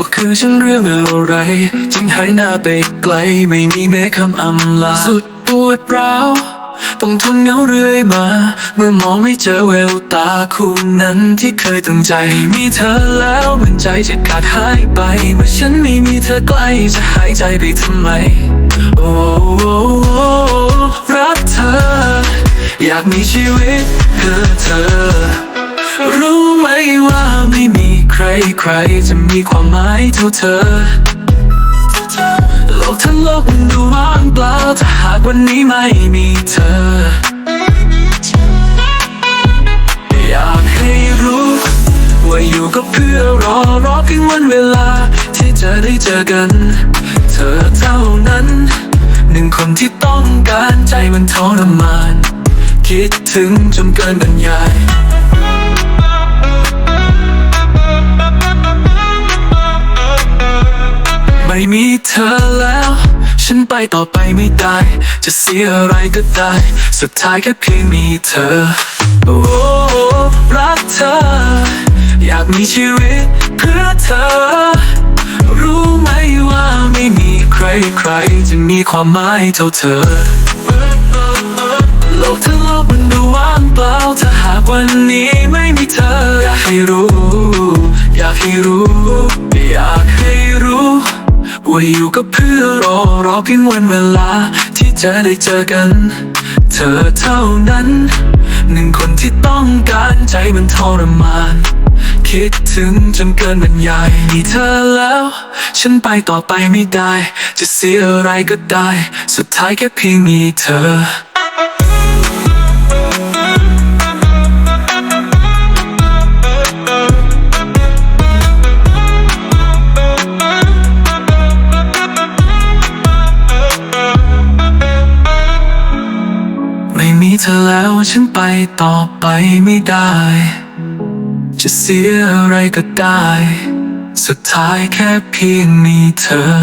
็คือฉันเรื่องอะไรจึงหายหน้าไปไกลไม่มีแม้คำอำลา สุดปวดร้าวต้องทนเหงาเรื่อยมา เมื่อมองไม่เจอแววตาคู่นั้นที่เคยตั้งใจ มีเธอแล้วเหมือนใจจะขาดหายไป เมื่อฉันไม่มีเธอใกล้จะหายใจไปทำไม โอ้โอ้รักเธอ อยากมีชีวิตเพื่อเธอ ใครใครจะมีความหมายเท่าเธอ โลกทั้งโลกมันดูว่างเปล่าถ้าหากวันนี้ไม่มีเธอ อยากให้รู้ ว่าอยู่ก็เพื่อรอรอเพียงวันเวลา ที่จะได้เจอกัน เธอเท่านั้น หนึ่งคนที่ต้องการใจมันทรมาน คิดถึงจนเกินบรรยาย แล้ว ฉันไปต่อไปไม่ได้ จะเสียอะไรก็ได้ สุดท้ายแค่เพียงมีเธอ โอ้รักเธอ อยากมีชีวิตเพื่อเธอ รู้ไหมว่าไม่มีใครใครจะมีความหมายเท่าเธอ โลกทั้งโลกมันดูว่างเปล่าถ้าหากวันนี้ไม่มีเธอ อยากให้รู้ อยากให้รู้อยาก ว่าอยู่ก็เพื่อรอรอเพียงวันเวลา ที่จะได้เจอกัน เธอเท่านั้น หนึ่งคนที่ต้องการใจมันทรมานคิดถึงจนเกินบรรยายมีเธอแล้ว ฉันไปต่อไปไม่ได้ จะเสียอะไรก็ได้ สุดท้ายแค่เพียงมีเธอ ธอแล้วฉันไปต่อไปไม่ได้ จะเสียอะไรก็ได้ สุดท้ายแค่เพียงมีเธอ